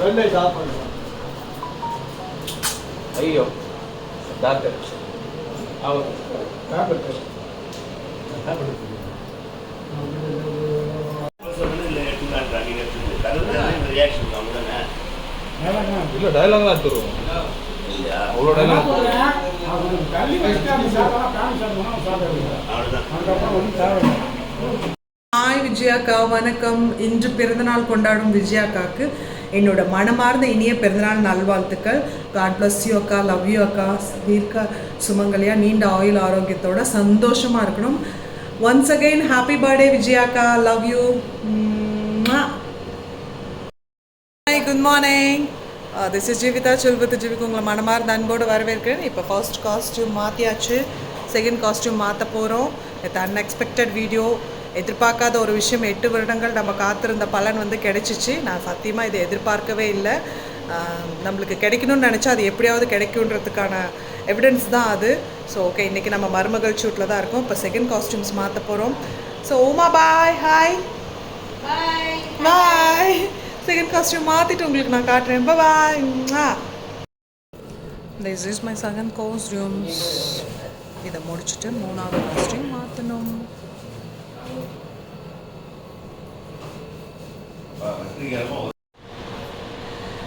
வெள்ளை சாப்பாடு. ஐயோ டாக்டர். அவர் டேப்லெட் இல்லை டயலாக்லாம் எடுத்துருவோம் அவ்வளோ டயலாக் தள்ளி ஹாய் விஜயாக்கா வணக்கம். இன்று பிறந்தநாள் கொண்டாடும் விஜயாக்காக்கு என்னோட மனமார்ந்த இனிய பிறந்தநாள் நல்வாழ்த்துக்கள். காட் பிளஸ் யூ அக்கா லவ் யூ அக்கா. தீர்க்க சுமங்கலியா நீண்ட ஆயுள் ஆரோக்கியத்தோட சந்தோஷமாக இருக்கணும். Once again happy birthday விஜயாக்கா. Love you hi good morning this is Jeevitha செல்வத்து ஜீவிக்கு உங்களை மனமார்ந்த அன்போடு வரவேற்கிறேன். இப்போ ஃபர்ஸ்ட் காஸ்டியூம் மாற்றியாச்சு செகண்ட் காஸ்டியூம் மாற்ற போகிறோம் இது அன்எக்ஸ்பெக்டட் வீடியோ எதிர்பார்க்காத ஒரு விஷயம். எட்டு வருடங்கள் நம்ம காத்திருந்த பலன் வந்து கிடைச்சிச்சு. நான் சத்தியமாக இதை எதிர்பார்க்கவே இல்லை. நம்மளுக்கு கிடைக்கணும்னு நினச்சா அது எப்படியாவது கிடைக்குன்றதுக்கான எவிடன்ஸ் தான் அது. ஸோ ஓகே இன்றைக்கி நம்ம மருமகள் ஷூட்டில் தான் இருக்கோம். இப்போ செகண்ட் காஸ்டியூம்ஸ் மாற்ற போகிறோம் ஸோ ஓமா bye hi bye second costume மாற்றிட்டு உங்களுக்கு நான் காட்டுறேன். Bye this is my second costumes இதை முடிச்சுட்டு மூணாவது காஸ்டியூம் மாற்றணும்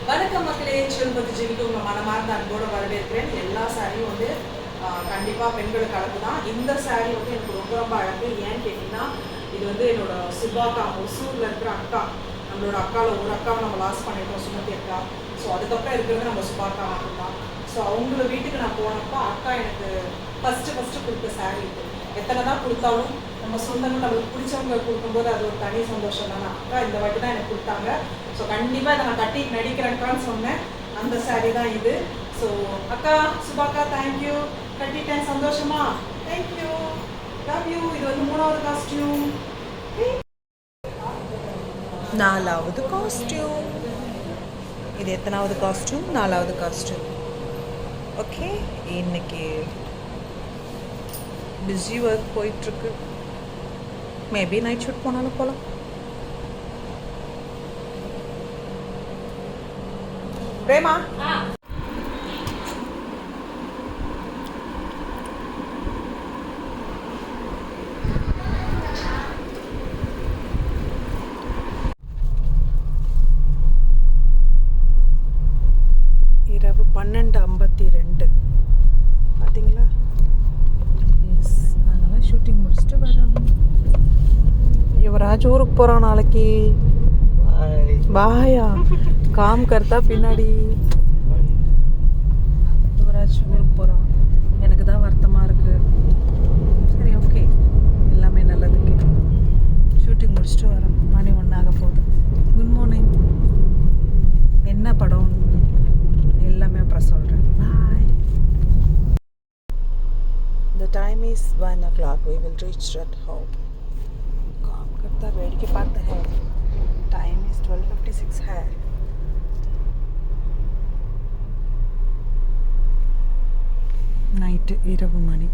வணக்கம் மக்களே செல்வத்து ஜெயிக்கு உங்கள் மனமார்ந்த அன்போடு வரவேற்கிறேன். எல்லா சாரியும் வந்து கண்டிப்பாக பெண்களுக்கு அழகு தான் இந்த சாரி வந்து எனக்கு ரொம்ப ரொம்ப அழகு. ஏன்னு கேட்டிங்கன்னா இது வந்து என்னோட சுபாக்கா ஒசூரில் இருக்கிற அக்கா. நம்மளோட அக்காவில் ஒரு அக்காவை நம்ம லாஸ் பண்ணிட்டோம் சுமதி அக்கா. ஸோ அதுக்கப்புறம் இருக்கிறது நம்ம சுபாக்கா மட்டும்தான். ஸோ அவங்கள வீட்டுக்கு நான் போனப்போ அக்கா எனக்கு ஃபஸ்ட்டு ஃபஸ்ட்டு கொடுத்த சாரி இது. எத்தனை தான் கொடுத்தாலும் நம்ம சொந்தங்கள் நம்மளுக்கு பிடிச்சவங்க கொடுக்கும்போது அது ஒரு தனி சந்தோஷம் தானே. அக்கா இந்த வாட்டி தான் எனக்கு கொடுத்தாங்க. ஸோ கண்டிப்பாக இதை நான் கட்டி நடிக்கிறேன்க்கான்னு சொன்னேன். அந்த saree தான் இது. ஸோ அக்கா சுபாக்கா தேங்க்யூ கட்டிட்டேன். சந்தோஷமா? தேங்க்யூ லவ் யூ இது வந்து மூணாவது காஸ்டியூம் நாலாவது காஸ்டியூம் இது எத்தனாவது காஸ்டியூம் நாலாவது காஸ்டியூம் ஓகே இன்னைக்கு பிஸி ஒர்க் போயிட்டுருக்கு. மேபி நைட் ஷூட் போனாலும் போகலாம் பிரேமா இரவு பன்னெண்டு ஐம்பத்தி ரெண்டு பார்த்தீங்களா எஸ் அதனால் ஷூட்டிங் முடிச்சுட்டு வரோம் யுவராஜ் ஊருக்கு போகிறான் நாளைக்கு. பாயா. காம் கர்த்தா பின்னாடி. யுவராஜ் ஊருக்கு போகிறான் எனக்கு தான் வருத்தமாக இருக்குது சரி ஓகே எல்லாமே நல்லதுக்கு ஷூட்டிங் முடிச்சுட்டு வரோம். மணி ஒன்றாக போகுது. குட் மார்னிங் என்ன படம்? எல்லாமே அப்புறம் சொல்கிறேன் பாய் The time is 1 o'clock. We will reach at home. के पास है। Time is twelve fifty six है। नाइट ఇరవు మణి